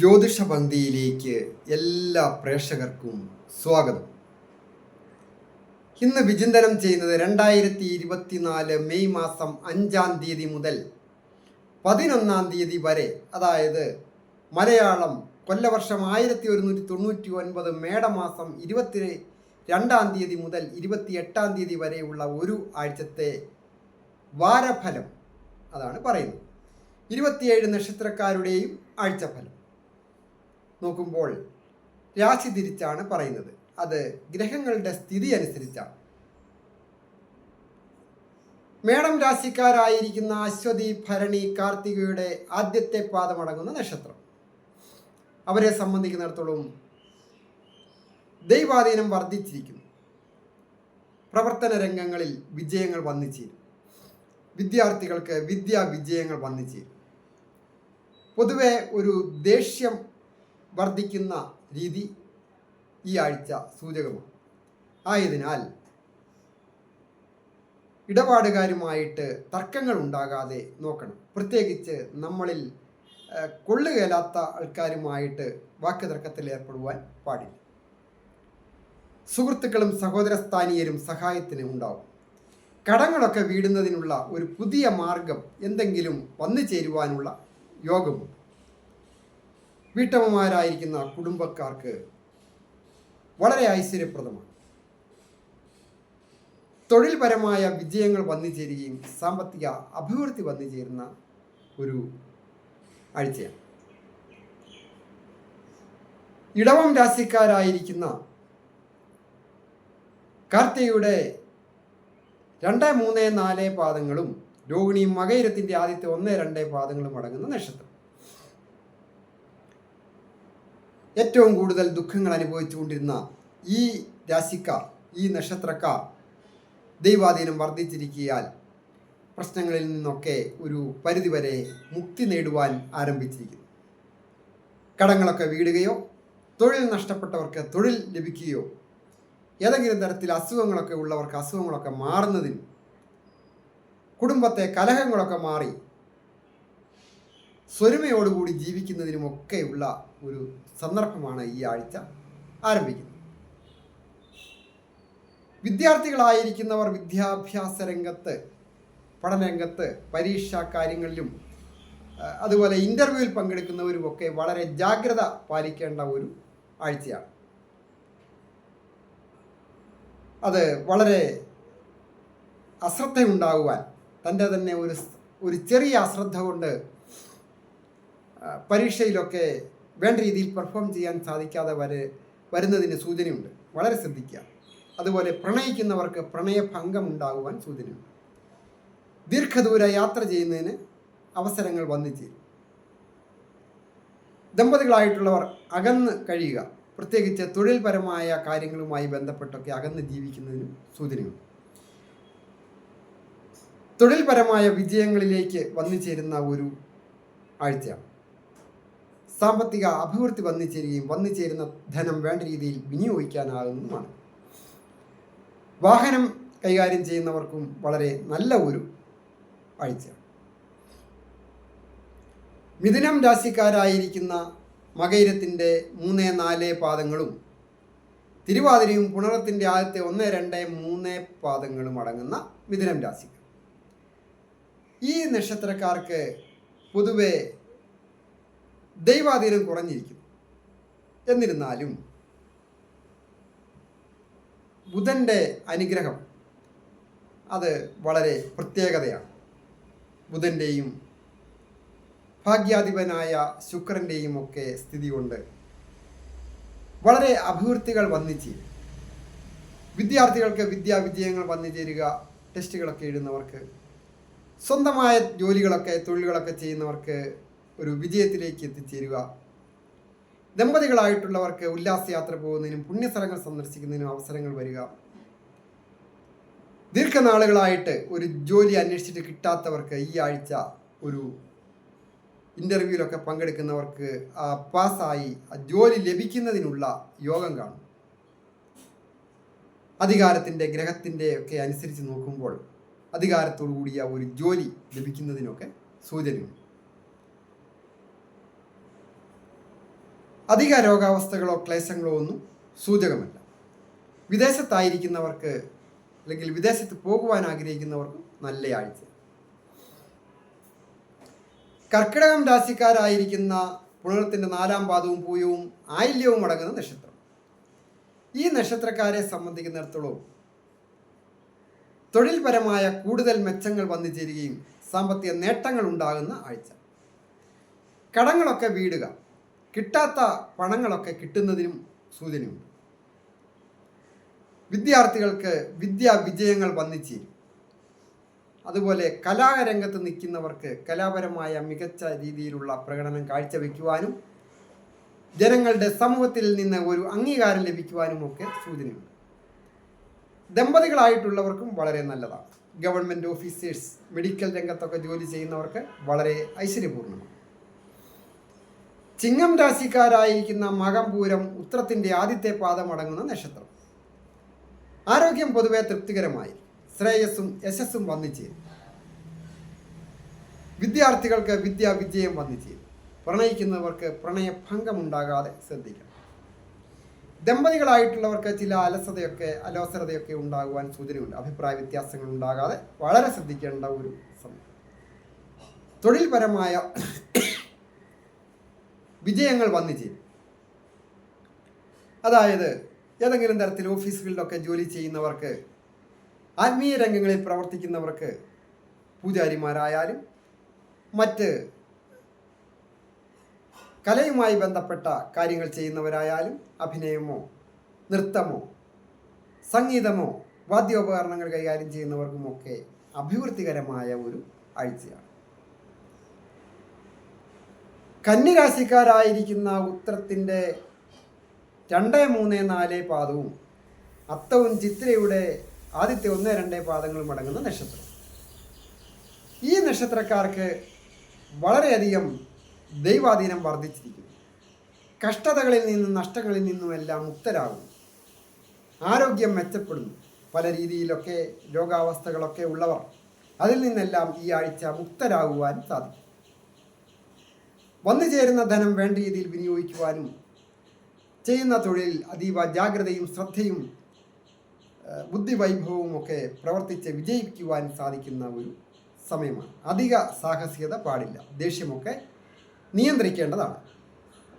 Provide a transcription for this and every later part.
ജ്യോതിഷ പന്തിയിലേക്ക് എല്ലാ പ്രേക്ഷകർക്കും സ്വാഗതം. ഇന്ന് വിചിന്തനം ചെയ്യുന്നത് രണ്ടായിരത്തി ഇരുപത്തിനാല് മെയ് മാസം അഞ്ചാം തീയതി മുതൽ പതിനൊന്നാം തീയതി വരെ അതായത് മലയാളം കൊല്ലവർഷം ആയിരത്തി ഒരുന്നൂറ്റി തൊണ്ണൂറ്റി ഒൻപത് മേടമാസം ഇരുപത്തി രണ്ടാം തീയതി മുതൽ ഇരുപത്തി എട്ടാം തീയതി വരെയുള്ള ഒരു ആഴ്ചത്തെ വാരഫലം അതാണ് പറയുന്നത്. ഇരുപത്തിയേഴ് നക്ഷത്രക്കാരുടെയും ആഴ്ചഫലം. നോക്കുമ്പോൾ രാശി തിരിച്ചാണ് പറയുന്നത്. അത് ഗ്രഹങ്ങളുടെ സ്ഥിതി അനുസരിച്ചാണ്. മേടം രാശിക്കാരായിരിക്കുന്ന അശ്വതി ഭരണി കാർത്തികയുടെ ആദ്യത്തെ പാദമടങ്ങുന്ന നക്ഷത്രം. അവരെ സംബന്ധിക്കുന്നിടത്തോളം ദൈവാധീനം വർദ്ധിച്ചിരിക്കുന്നു. പ്രവർത്തന രംഗങ്ങളിൽ വിജയങ്ങൾ വന്നിച്ചേരും. വിദ്യാർത്ഥികൾക്ക് വിദ്യാ വിജയങ്ങൾ വന്നിച്ചേരും. പൊതുവെ ഒരു ദേഷ്യം വർദ്ധിക്കുന്ന രീതി ഈ ആഴ്ച സൂചകമാണ്. ആയതിനാൽ ഇടപാടുകാരുമായിട്ട് തർക്കങ്ങൾ ഉണ്ടാകാതെ നോക്കണം. പ്രത്യേകിച്ച് നമ്മളിൽ കൊള്ളുകേലാത്ത ആൾക്കാരുമായിട്ട് വാക്കുതർക്കത്തിൽ ഏർപ്പെടുവാൻ പാടില്ല. സുഹൃത്തുക്കളും സഹോദരസ്ഥാനീയരും സഹായത്തിന് ഉണ്ടാവും. കടങ്ങളൊക്കെ വീടുന്നതിനുള്ള ഒരു പുതിയ മാർഗം എന്തെങ്കിലും വന്നു ചേരുവാനുള്ള യോഗമുണ്ട്. വീട്ടമ്മമാരായിരിക്കുന്ന കുടുംബക്കാർക്ക് വളരെ ഐശ്വര്യപ്രദമാണ്. തൊഴിൽപരമായ വിജയങ്ങൾ വന്നു ചേരുകയും സാമ്പത്തിക അഭിവൃദ്ധി വന്നു ചേരുന്ന ഒരു ആഴ്ചയാണ്. ഇടവം രാശിക്കാരായിരിക്കുന്ന കാർത്തികയുടെ രണ്ട് മൂന്ന് നാല് പാദങ്ങളും രോഹിണിയും മകയിരത്തിന്റെ ആദ്യത്തെ ഒന്ന് രണ്ട് പാദങ്ങളും അടങ്ങുന്ന നക്ഷത്രം. ഏറ്റവും കൂടുതൽ ദുഃഖങ്ങൾ അനുഭവിച്ചുകൊണ്ടിരുന്ന ഈ രാശിക്കാർ ഈ നക്ഷത്രക്കാർ ദൈവാധീനം വർദ്ധിച്ചിരിക്കിയാൽ പ്രശ്നങ്ങളിൽ നിന്നൊക്കെ ഒരു പരിധിവരെ മുക്തി നേടുവാൻ ആരംഭിച്ചിരിക്കുന്നു. കടങ്ങളൊക്കെ വീടുകയോ തൊഴിൽ നഷ്ടപ്പെട്ടവർക്ക് തൊഴിൽ ലഭിക്കുകയോ ഏതെങ്കിലും തരത്തിൽ അസുഖങ്ങളൊക്കെ ഉള്ളവർക്ക് അസുഖങ്ങളൊക്കെ മാറുന്നതിനും കുടുംബത്തെ കലഹങ്ങളൊക്കെ മാറി സ്വരുമയോടുകൂടി ജീവിക്കുന്നതിനുമൊക്കെയുള്ള ഒരു സന്ദർഭമാണ് ഈ ആഴ്ച ആരംഭിക്കുന്നത്. വിദ്യാർത്ഥികളായിരിക്കുന്നവർ വിദ്യാഭ്യാസ രംഗത്ത് പഠനരംഗത്ത് പരീക്ഷാ കാര്യങ്ങളിലും അതുപോലെ ഇന്റർവ്യൂവിൽ പങ്കെടുക്കുന്നവരുമൊക്കെ വളരെ ജാഗ്രത പാലിക്കേണ്ട ഒരു ആഴ്ചയാണ്. അത് വളരെ അശ്രദ്ധയുണ്ടാകുവാൻ തന്റെ തന്നെ ഒരു ഒരു ചെറിയ അശ്രദ്ധ കൊണ്ട് പരീക്ഷയിലൊക്കെ വേണ്ട രീതിയിൽ പെർഫോം ചെയ്യാൻ സാധിക്കാതെ വരെ വരുന്നതിന് സൂചനയുണ്ട്. വളരെ ശ്രദ്ധിക്കുക. അതുപോലെ പ്രണയിക്കുന്നവർക്ക് പ്രണയഭംഗം ഉണ്ടാകുവാൻ സൂചനയുണ്ട്. ദീർഘദൂര യാത്ര ചെയ്യുന്നതിന് അവസരങ്ങൾ വന്നു ചേരും. ദമ്പതികളായിട്ടുള്ളവർ അകന്ന് കഴിയുക. പ്രത്യേകിച്ച് തൊഴിൽപരമായ കാര്യങ്ങളുമായി ബന്ധപ്പെട്ടൊക്കെ അകന്ന് ജീവിക്കുന്നതിന് സൂചനയുണ്ട്. തൊഴിൽപരമായ വിജയങ്ങളിലേക്ക് വന്നു ചേരുന്ന ഒരു ആഴ്ചയാണ്. സാമ്പത്തിക അഭിവൃദ്ധി വന്നു ചേരുകയും വന്നു ചേരുന്ന ധനം വേണ്ട രീതിയിൽ വിനിയോഗിക്കാനാകുന്നതുമാണ്. വാഹനം കൈകാര്യം ചെയ്യുന്നവർക്കും വളരെ നല്ല ഒരു ആഴ്ച മിഥുനം രാശിക്കാരായിരിക്കുന്ന മകയിരത്തിന്റെ മൂന്ന് നാല് പാദങ്ങളും തിരുവാതിരയും പുണറത്തിന്റെ ആദ്യത്തെ ഒന്ന് രണ്ട് മൂന്ന് പാദങ്ങളും അടങ്ങുന്ന മിഥുനം രാശിക്കാർ. ഈ നക്ഷത്രക്കാർക്ക് പൊതുവെ ദൈവാധീനം കുറഞ്ഞിരിക്കും എന്നിരുന്നാലും ബുധന്റെ അനുഗ്രഹം അത് വളരെ പ്രത്യേകതയാണ്. ബുധന്റെയും ഭാഗ്യാധിപനായ ശുക്രന്റെയും ഒക്കെ സ്ഥിതി കൊണ്ട് വളരെ അഭിവൃദ്ധികൾ വന്നു ചേരും. വിദ്യാർത്ഥികൾക്ക് വിദ്യാവിജയങ്ങൾ വന്നു ചേരുക ടെസ്റ്റുകളൊക്കെ എഴുതുന്നവർക്ക് സ്വന്തമായ ജോലികളൊക്കെ തൊഴിലുകളൊക്കെ ചെയ്യുന്നവർക്ക് ഒരു വിജയത്തിലേക്ക് എത്തിച്ചേരുക. ദമ്പതികളായിട്ടുള്ളവർക്ക് ഉല്ലാസയാത്ര പോകുന്നതിനും പുണ്യസ്ഥലങ്ങൾ സന്ദർശിക്കുന്നതിനും അവസരങ്ങൾ വരിക. ദീർഘനാളുകളായിട്ട് ഒരു ജോലി അന്വേഷിച്ചിട്ട് കിട്ടാത്തവർക്ക് ഈ ആഴ്ച ഒരു ഇന്റർവ്യൂവിലൊക്കെ പങ്കെടുക്കുന്നവർക്ക് പാസ്സായി ആ ജോലി ലഭിക്കുന്നതിനുള്ള യോഗം കാണും. അധികാരത്തിന്റെ ഗ്രഹത്തിന്റെ ഒക്കെ അനുസരിച്ച് നോക്കുമ്പോൾ അധികാരത്തോടു കൂടിയ ഒരു ജോലി ലഭിക്കുന്നതിനൊക്കെ സൂചനയുണ്ട്. അധിക രോഗാവസ്ഥകളോ ക്ലേശങ്ങളോ ഒന്നും സൂചകമല്ല. വിദേശത്തായിരിക്കുന്നവർക്ക് അല്ലെങ്കിൽ വിദേശത്ത് പോകുവാൻ ആഗ്രഹിക്കുന്നവർക്കും നല്ല ആഴ്ച. കർക്കിടകം രാശിക്കാരായിരിക്കുന്ന പുണർത്തിന്റെ നാലാം പാദവും പൂയവും ആയില്യവും അടങ്ങുന്ന നക്ഷത്രം. ഈ നക്ഷത്രക്കാരെ സംബന്ധിക്കുന്നിടത്തോളം തൊഴിൽപരമായ കൂടുതൽ മെച്ചങ്ങൾ വന്നു ചേരുകയും സാമ്പത്തിക നേട്ടങ്ങൾ ഉണ്ടാകുന്ന ആഴ്ച. കടങ്ങളൊക്കെ വീടുക. കിട്ടാത്ത പണങ്ങളൊക്കെ കിട്ടുന്നതിനും സൂചനയുണ്ട്. വിദ്യാർത്ഥികൾക്ക് വിദ്യാ വിജയങ്ങൾ വന്നിച്ചേരും. അതുപോലെ കലാരംഗത്ത് നിൽക്കുന്നവർക്ക് കലാപരമായ മികച്ച രീതിയിലുള്ള പ്രകടനം കാഴ്ചവെക്കുവാനും ജനങ്ങളുടെ സമൂഹത്തിൽ നിന്ന് ഒരു അംഗീകാരം ലഭിക്കുവാനും ഒക്കെ സൂചനയുണ്ട്. ദമ്പതികളായിട്ടുള്ളവർക്കും വളരെ നല്ലതാണ്. ഗവൺമെന്റ് ഓഫീസേഴ്സ് മെഡിക്കൽ രംഗത്തൊക്കെ ജോലി ചെയ്യുന്നവർക്ക് വളരെ ഐശ്വര്യപൂർണമാണ് ചിങ്ങം രാശിക്കാരായിരിക്കുന്ന മകംപൂരം ഉത്രത്തിന്റെ ആദ്യത്തെ പാദമടങ്ങുന്ന നക്ഷത്രം. ആരോഗ്യം പൊതുവെ തൃപ്തികരമായി. ശ്രേയസ്സും യശസ്സും വന്നു ചേരും വിദ്യാർത്ഥികൾക്ക് വിദ്യാ വിജയം വന്നു ചേരും പ്രണയിക്കുന്നവർക്ക് പ്രണയഭംഗമുണ്ടാകാതെ ശ്രദ്ധിക്കണം. ദമ്പതികളായിട്ടുള്ളവർക്ക് ചില അലസതയൊക്കെ അലോസരതയൊക്കെ ഉണ്ടാകുവാൻ സൂചനയുണ്ട്. അഭിപ്രായ വ്യത്യാസങ്ങൾ ഉണ്ടാകാതെ വളരെ ശ്രദ്ധിക്കേണ്ട ഒരു സമയം. തൊഴിൽപരമായ വിജയങ്ങൾ വന്നു ചേരും. അതായത് ഏതെങ്കിലും തരത്തിൽ ഓഫീസുകളിലൊക്കെ ജോലി ചെയ്യുന്നവർക്ക് ആത്മീയ രംഗങ്ങളിൽ പ്രവർത്തിക്കുന്നവർക്ക് പൂജാരിമാരായാലും മറ്റ് കലയുമായി ബന്ധപ്പെട്ട കാര്യങ്ങൾ ചെയ്യുന്നവരായാലും അഭിനയമോ നൃത്തമോ സംഗീതമോ വാദ്യോപകരണങ്ങൾ കൈകാര്യം ചെയ്യുന്നവർക്കുമൊക്കെ അഭിവൃദ്ധികരമായ ഒരു ആഴ്ചയാണ്. കന്നിരാശിക്കാരായിരിക്കുന്ന ഉത്തരത്തിന്റെ രണ്ട് മൂന്ന് നാല് പാദവും അത്തവും ചിത്രയുടെ ആദ്യത്തെ ഒന്ന് രണ്ട് പാദങ്ങളും അടങ്ങുന്ന നക്ഷത്രം. ഈ നക്ഷത്രക്കാർക്ക് വളരെയധികം ദൈവാധീനം വർദ്ധിച്ചിരിക്കുന്നു. കഷ്ടതകളിൽ നിന്നും നഷ്ടങ്ങളിൽ നിന്നും എല്ലാം മുക്തരാകുന്നു. ആരോഗ്യം മെച്ചപ്പെടുന്നു. പല രീതിയിലൊക്കെ രോഗാവസ്ഥകളൊക്കെ ഉള്ളവർ അതിൽ നിന്നെല്ലാം ഈ ആഴ്ച മുക്തരാകുവാൻ സാധിക്കും. വന്നു ചേരുന്ന ധനം വേണ്ട രീതിയിൽ വിനിയോഗിക്കുവാനും ചെയ്യുന്ന തൊഴിൽ അതീവ ജാഗ്രതയും ശ്രദ്ധയും ബുദ്ധിവൈഭവവും ഒക്കെ പ്രവർത്തിച്ച് വിജയിക്കുവാൻ സാധിക്കുന്ന ഒരു സമയമാണ്. അധിക സാഹസികത പാടില്ല. ദേഷ്യമൊക്കെ നിയന്ത്രിക്കേണ്ടതാണ്.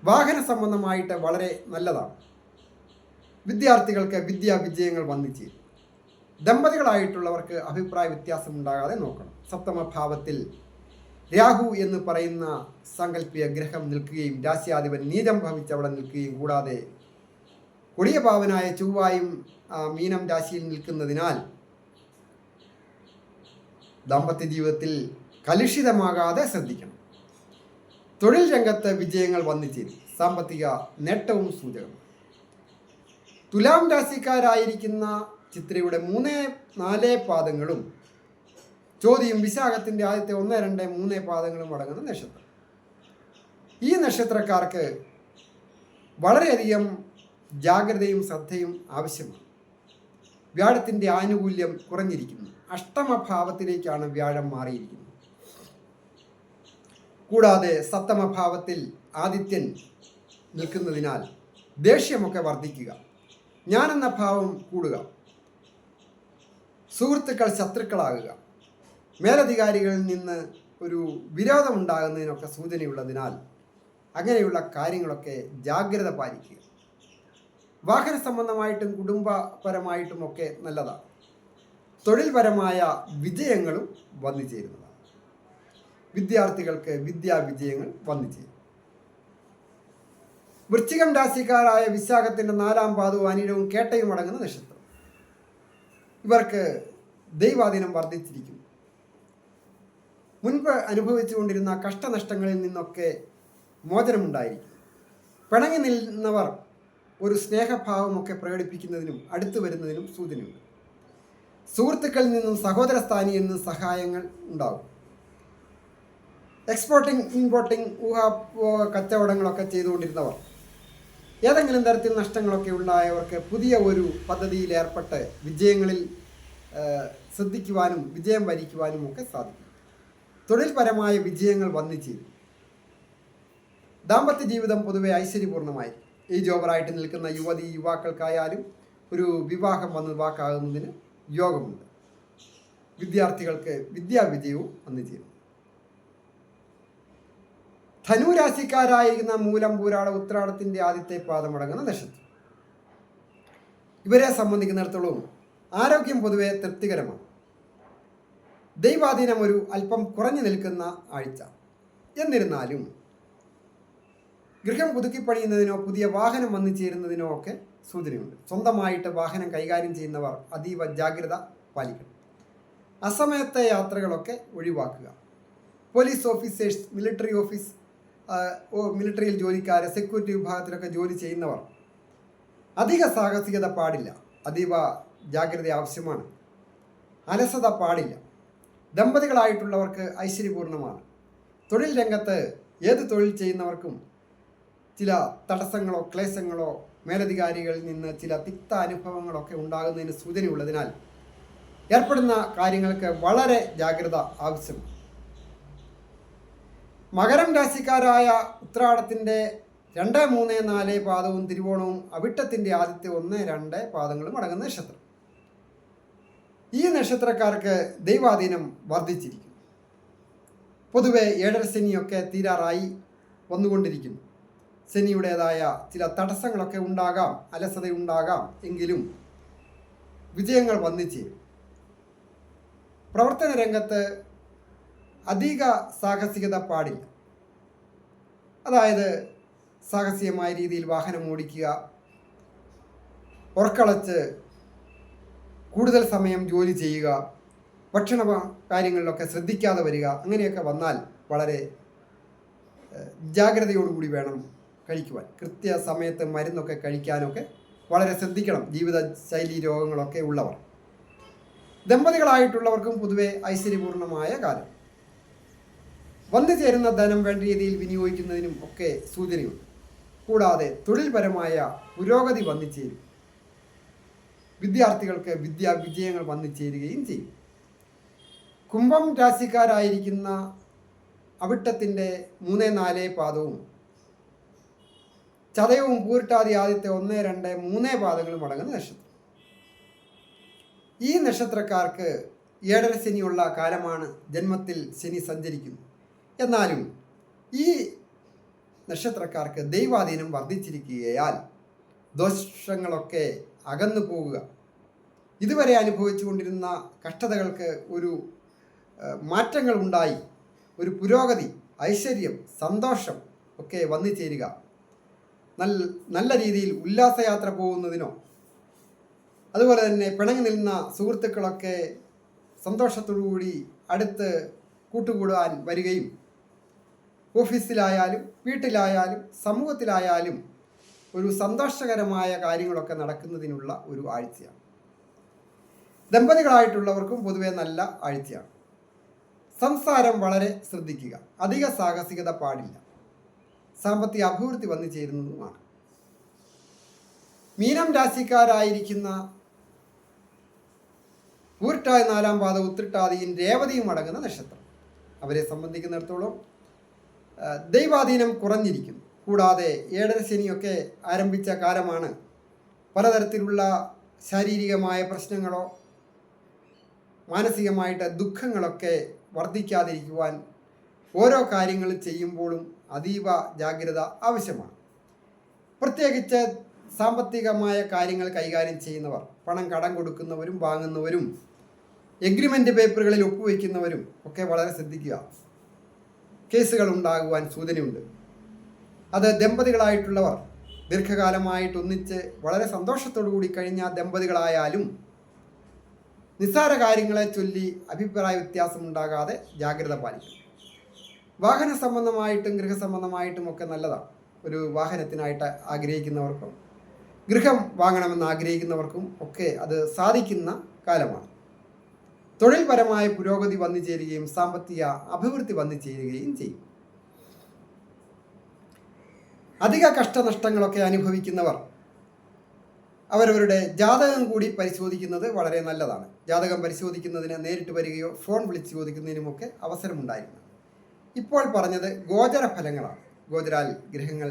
വാഹന സംബന്ധമായിട്ട് വളരെ നല്ലതാണ്. വിദ്യാർത്ഥികൾക്ക് വിദ്യാ വിജയങ്ങൾ വന്നു വന്നിച്ചേരും ദമ്പതികളായിട്ടുള്ളവർക്ക് അഭിപ്രായ വ്യത്യാസം ഉണ്ടാകാതെ നോക്കണം. സപ്തമഭാവത്തിൽ രാഹു എന്ന് പറയുന്ന സാങ്കല്പിക ഗ്രഹം നിൽക്കുകയും രാശ്യാധിപൻ നീതം ഭവിച്ച് അവിടെ നിൽക്കുകയും കൂടാതെ കൊടിയ പാവനായ ചൊവ്വായും മീനം രാശിയിൽ നിൽക്കുന്നതിനാൽ ദാമ്പത്യ ജീവിതത്തിൽ കലുഷിതമാകാതെ ശ്രദ്ധിക്കണം. തൊഴിൽ രംഗത്ത് വിജയങ്ങൾ വന്നിച്ചേരും സാമ്പത്തിക നേട്ടവും സൂചകം. തുലാം രാശിക്കാരായിരിക്കുന്ന ചിത്രയുടെ മൂന്ന് നാല് പാദങ്ങളും ചോദ്യം വിശാഖത്തിന്റെ ആദ്യത്തെ ഒന്ന് രണ്ട് മൂന്ന് പാദങ്ങളും അടങ്ങുന്ന നക്ഷത്രം. ഈ നക്ഷത്രക്കാർക്ക് വളരെയധികം ജാഗ്രതയും ശ്രദ്ധയും ആവശ്യമാണ്. വ്യാഴത്തിന്റെ ആനുകൂല്യം കുറഞ്ഞിരിക്കുന്നു. അഷ്ടമഭാവത്തിലേക്കാണ് വ്യാഴം മാറിയിരിക്കുന്നത്. കൂടാതെ സപ്തമഭാവത്തിൽ ആദിത്യൻ നിൽക്കുന്നതിനാൽ ദേഷ്യമൊക്കെ വർദ്ധിക്കുക. ഞാനെന്ന ഭാവം കൂടുക. സുഹൃത്തുക്കൾ ശത്രുക്കളാകുക. മേലധികാരികളിൽ നിന്ന് ഒരു വിരോധമുണ്ടാകുന്നതിനൊക്കെ സൂചനയുള്ളതിനാൽ അങ്ങനെയുള്ള കാര്യങ്ങളൊക്കെ ജാഗ്രത പാലിക്കുക. വാഹന സംബന്ധമായിട്ടും കുടുംബപരമായിട്ടും ഒക്കെ നല്ലതാണ്. തൊഴിൽപരമായ വിജയങ്ങളും വന്നു ചേരുന്നതാണ്. വിദ്യാർത്ഥികൾക്ക് വിദ്യാ വിജയങ്ങൾ വന്നു ചേരും. വൃശ്ചികം രാശിക്കാരായ വിശാഖത്തിന്റെ നാലാം പാദവും അനിലവും കേട്ടയും അടങ്ങുന്ന നക്ഷത്രം. ഇവർക്ക് ദൈവാധീനം വർദ്ധിച്ചിരിക്കുന്നു. മുൻപ് അനുഭവിച്ചുകൊണ്ടിരുന്ന കഷ്ടനഷ്ടങ്ങളിൽ നിന്നൊക്കെ മോചനമുണ്ടായിരിക്കും. പിണങ്ങി നിന്നവർ ഒരു സ്നേഹഭാവമൊക്കെ പ്രകടിപ്പിക്കുന്നതിനും അടുത്തു വരുന്നതിനും സൂചനയുണ്ട്. സുഹൃത്തുക്കളിൽ നിന്നും സഹോദര സ്ഥാനിയിൽ നിന്നും സഹായങ്ങൾ ഉണ്ടാകും എക്സ്പോർട്ടിംഗ് ഇമ്പോർട്ടിംഗ് ഊഹാ കച്ചവടങ്ങളൊക്കെ ചെയ്തുകൊണ്ടിരുന്നവർ. ഏതെങ്കിലും തരത്തിൽ നഷ്ടങ്ങളൊക്കെ ഉണ്ടായവർക്ക് പുതിയ ഒരു പദ്ധതിയിൽ ഏർപ്പെട്ട് വിജയങ്ങളിൽ ശ്രദ്ധിക്കുവാനും വിജയം വരിക്കുവാനും ഒക്കെ സാധിക്കും. തൊഴിൽപരമായ വിജയങ്ങൾ വന്നു ചേരും. ദാമ്പത്യ ജീവിതം പൊതുവെ ഐശ്വര്യപൂർണമായി ഈ ജോബറായിട്ട് നിൽക്കുന്ന യുവതി യുവാക്കൾക്കായാലും ഒരു വിവാഹം വന്ന് വാക്കാകുന്നതിന് യോഗമുണ്ട്. വിദ്യാർത്ഥികൾക്ക് വിദ്യാവിജയവും വന്നു ചേരും. ധനുരാശിക്കാരായിരിക്കുന്ന മൂലം പൂരാട ഉത്രാടത്തിന്റെ ആദ്യത്തെ പാദമടങ്ങുന്ന നക്ഷത്രം. ഇവരെ സംബന്ധിക്കുന്നിടത്തോളം ആരോഗ്യം പൊതുവെ തൃപ്തികരമാണ്. ദൈവാധീനം ഒരു അല്പം കുറഞ്ഞു നിൽക്കുന്ന ആഴ്ച. എന്നിരുന്നാലും ഗൃഹം പുതുക്കിപ്പണിയുന്നതിനോ പുതിയ വാഹനം വന്നു ചേരുന്നതിനോ ഒക്കെ സൂചനയുണ്ട്. സ്വന്തമായിട്ട് വാഹനം കൈകാര്യം ചെയ്യുന്നവർ അതീവ ജാഗ്രത പാലിക്കണം. അസമയത്തെ യാത്രകളൊക്കെ ഒഴിവാക്കുക. പോലീസ് ഓഫീസേഴ്സ് മിലിറ്ററി ഓഫീസ് മിലിറ്ററിയിൽ ജോലിക്കാർ സെക്യൂരിറ്റി വിഭാഗത്തിലൊക്കെ ജോലി ചെയ്യുന്നവർ അധിക സാഹസികത പാടില്ല. അതീവ ജാഗ്രത ആവശ്യമാണ്. അലസത പാടില്ല. ദമ്പതികളായിട്ടുള്ളവർക്ക് ഐശ്വര്യപൂർണമാണ് തൊഴിൽ രംഗത്ത് ഏത് തൊഴിൽ ചെയ്യുന്നവർക്കും ചില തടസ്സങ്ങളോ ക്ലേശങ്ങളോ മേലധികാരികളിൽ നിന്ന് ചില തിക്ത അനുഭവങ്ങളൊക്കെ ഉണ്ടാകുന്നതിന് സൂചനയുള്ളതിനാൽ ഏർപ്പെടുന്ന കാര്യങ്ങൾക്ക് വളരെ ജാഗ്രത ആവശ്യമാണ്. മകരം രാശിക്കാരായ ഉത്രാടത്തിന്റെ രണ്ട് മൂന്ന് നാല് പാദവും തിരുവോണവും അവിട്ടത്തിന്റെ ആദ്യത്തെ ഒന്ന് രണ്ട് പാദങ്ങളും അടങ്ങുന്ന നക്ഷത്രം. ഈ നക്ഷത്രക്കാർക്ക് ദൈവാധീനം വർദ്ധിച്ചിരിക്കുന്നു. പൊതുവെ ഏഴര ശനിയൊക്കെ തീരാറായി വന്നുകൊണ്ടിരിക്കുന്നു. ശനിയുടേതായ ചില തടസ്സങ്ങളൊക്കെ ഉണ്ടാകാം അലസതയുണ്ടാകാം എങ്കിലും വിജയങ്ങൾ വന്നിച്ചേരും. പ്രവർത്തന രംഗത്ത് അധിക സാഹസികത പാടില്ല. അതായത് സാഹസികമായ രീതിയിൽ വാഹനം ഓടിക്കുക ഉറക്കളച്ച് കൂടുതൽ സമയം ജോലി ചെയ്യുക ഭക്ഷണ കാര്യങ്ങളിലൊക്കെ ശ്രദ്ധിക്കാതെ വരിക അങ്ങനെയൊക്കെ വന്നാൽ വളരെ ജാഗ്രതയോടുകൂടി വേണം കഴിക്കുവാൻ. കൃത്യ സമയത്ത് മരുന്നൊക്കെ കഴിക്കാനൊക്കെ വളരെ ശ്രദ്ധിക്കണം. ജീവിതശൈലി രോഗങ്ങളൊക്കെ ഉള്ളവർ. ദമ്പതികളായിട്ടുള്ളവർക്കും പൊതുവെ ഐശ്വര്യപൂർണമായ കാലം. വന്നു ചേരുന്ന ധനം വേണ്ട രീതിയിൽ വിനിയോഗിക്കുന്നതിനും ഒക്കെ സൂചനയുണ്ട്. കൂടാതെ തൊഴിൽപരമായ പുരോഗതി വന്നു ചേരും. വിദ്യാർത്ഥികൾക്ക് വിദ്യാ വിജയങ്ങൾ വന്നു ചേരുകയും ചെയ്യും. കുംഭം രാശിക്കാരായിരിക്കുന്ന അവിട്ടത്തിന്റെ മൂന്ന് നാല് പാദവും ചതയവും പൂരിട്ടാതി ആദ്യത്തെ ഒന്ന് രണ്ട് മൂന്ന് പാദങ്ങളും അടങ്ങുന്ന നക്ഷത്രം. ഈ നക്ഷത്രക്കാർക്ക് ഏഴര ശനിയുള്ള കാലമാണ് ജന്മത്തിൽ ശനി സഞ്ചരിക്കുന്നു എന്നാലും ഈ നക്ഷത്രക്കാർക്ക് ദൈവാധീനം വർദ്ധിച്ചിരിക്കുകയാൽ ദോഷങ്ങളൊക്കെ അകന്നു പോവുക ഇതുവരെ അനുഭവിച്ചു കൊണ്ടിരുന്ന കഷ്ടതകൾക്ക് ഒരു മാറ്റങ്ങൾ ഉണ്ടായി ഒരു പുരോഗതി ഐശ്വര്യം സന്തോഷം ഒക്കെ വന്നു ചേരുക. നല്ല നല്ല രീതിയിൽ ഉല്ലാസയാത്ര പോകുന്നതിനോ അതുപോലെ തന്നെ പിണങ്ങി നിന്ന സുഹൃത്തുക്കളൊക്കെ സന്തോഷത്തോടുകൂടി അടുത്ത് കൂട്ടുകൂടാൻ വരികയും ഓഫീസിലായാലും വീട്ടിലായാലും സമൂഹത്തിലായാലും ഒരു സന്തോഷകരമായ കാര്യങ്ങളൊക്കെ നടക്കുന്നതിനുള്ള ഒരു ആഴ്ചയാണ്. ദമ്പതികളായിട്ടുള്ളവർക്കും പൊതുവെ നല്ല ആഴ്ചയാണ്. സംസാരം വളരെ ശ്രദ്ധിക്കുക. അധിക സാഹസികത പാടില്ല. സാമ്പത്തിക അഭിവൃദ്ധി വന്നു ചേരുന്നതുമാണ്. മീനം രാശിക്കാരായിരിക്കുന്ന ഊർട്ടായ നാലാം പാത ഉത്തിട്ടാതിയും രേവതിയും അടങ്ങുന്ന നക്ഷത്രം. അവരെ സംബന്ധിക്കുന്നിടത്തോളം ദൈവാധീനം കുറഞ്ഞിരിക്കുന്നു. കൂടാതെ ഏഴര ശനിയൊക്കെ ആരംഭിച്ച കാലമാണ്. പലതരത്തിലുള്ള ശാരീരികമായ പ്രശ്നങ്ങളോ മാനസികമായിട്ട് ദുഃഖങ്ങളൊക്കെ വർദ്ധിക്കാതിരിക്കുവാൻ ഓരോ കാര്യങ്ങൾ ചെയ്യുമ്പോഴും അതീവ ജാഗ്രത ആവശ്യമാണ്. പ്രത്യേകിച്ച് സാമ്പത്തികമായ കാര്യങ്ങൾ കൈകാര്യം ചെയ്യുന്നവർ പണം കടം കൊടുക്കുന്നവരും വാങ്ങുന്നവരും എഗ്രിമെന്റ് പേപ്പറുകളിൽ ഒപ്പുവെക്കുന്നവരും ഒക്കെ വളരെ ശ്രദ്ധിക്കുക. കേസുകൾ ഉണ്ടാകുവാൻ സൂചനയുണ്ട്. അത് ദമ്പതികളായിട്ടുള്ളവർ ദീർഘകാലമായിട്ട് ഒന്നിച്ച് വളരെ സന്തോഷത്തോടു കൂടി കഴിഞ്ഞ ദമ്പതികളായാലും നിസ്സാര കാര്യങ്ങളെ ചൊല്ലി അഭിപ്രായ വ്യത്യാസം ഉണ്ടാകാതെ ജാഗ്രത പാലിക്കണം വാഹന സംബന്ധമായിട്ടും ഗൃഹസംബന്ധമായിട്ടും ഒക്കെ നല്ലതാണ്. ഒരു വാഹനത്തിനായിട്ട് ആഗ്രഹിക്കുന്നവർക്കും ഗൃഹം വാങ്ങണമെന്ന് ആഗ്രഹിക്കുന്നവർക്കും ഒക്കെ അത് സാധിക്കുന്ന കാലമാണ്. തൊഴിൽപരമായ പുരോഗതി വന്നു ചേരുകയും സാമ്പത്തിക അഭിവൃദ്ധി വന്നു ചേരുകയും ചെയ്യും. അധിക കഷ്ടനഷ്ടങ്ങളൊക്കെ അനുഭവിക്കുന്നവർ അവരവരുടെ ജാതകം കൂടി പരിശോധിക്കുന്നത് വളരെ നല്ലതാണ്. ജാതകം പരിശോധിക്കുന്നതിന് നേരിട്ട് വരികയോ ഫോൺ വിളിച്ച് ചോദിക്കുന്നതിനുമൊക്കെ അവസരമുണ്ടായിരുന്നു. ഇപ്പോൾ പറഞ്ഞത് ഗോചര ഫലങ്ങളാണ്. ഗോചരാൽ ഗ്രഹങ്ങൾ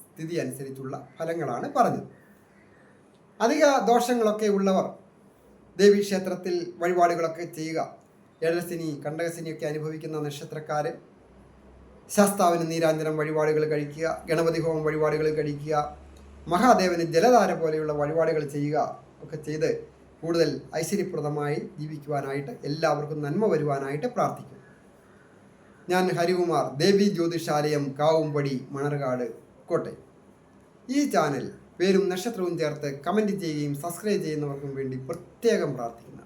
സ്ഥിതി അനുസരിച്ചുള്ള ഫലങ്ങളാണ് പറഞ്ഞത്. അധിക ദോഷങ്ങളൊക്കെ ഉള്ളവർ ദേവീക്ഷേത്രത്തിൽ വഴിപാടുകളൊക്കെ ചെയ്യുക. ഏഴരശനി കണ്ടകശനിയൊക്കെ അനുഭവിക്കുന്ന നക്ഷത്രക്കാർ ശാസ്താവിന് നീരാഞ്ജനം വഴിപാടുകൾ കഴിക്കുക ഗണപതി ഹോമം വഴിപാടുകൾ കഴിക്കുക മഹാദേവന് ജലധാര പോലെയുള്ള വഴിപാടുകൾ ചെയ്യുക ഒക്കെ ചെയ്ത് കൂടുതൽ ഐശ്വര്യപ്രദമായി ജീവിക്കുവാനായിട്ട് എല്ലാവർക്കും നന്മ വരുവാനായിട്ട് പ്രാർത്ഥിക്കും ഞാൻ ഹരികുമാർ ദേവി ജ്യോതിഷാലയം കാവുംപടി മണർകാട് കോട്ടയം. ഈ ചാനൽ പേരും നക്ഷത്രവും ചേർത്ത് കമന്റ് ചെയ്യുകയും സബ്സ്ക്രൈബ് ചെയ്യുന്നവർക്കും വേണ്ടി പ്രത്യേകം പ്രാർത്ഥിക്കുന്നു.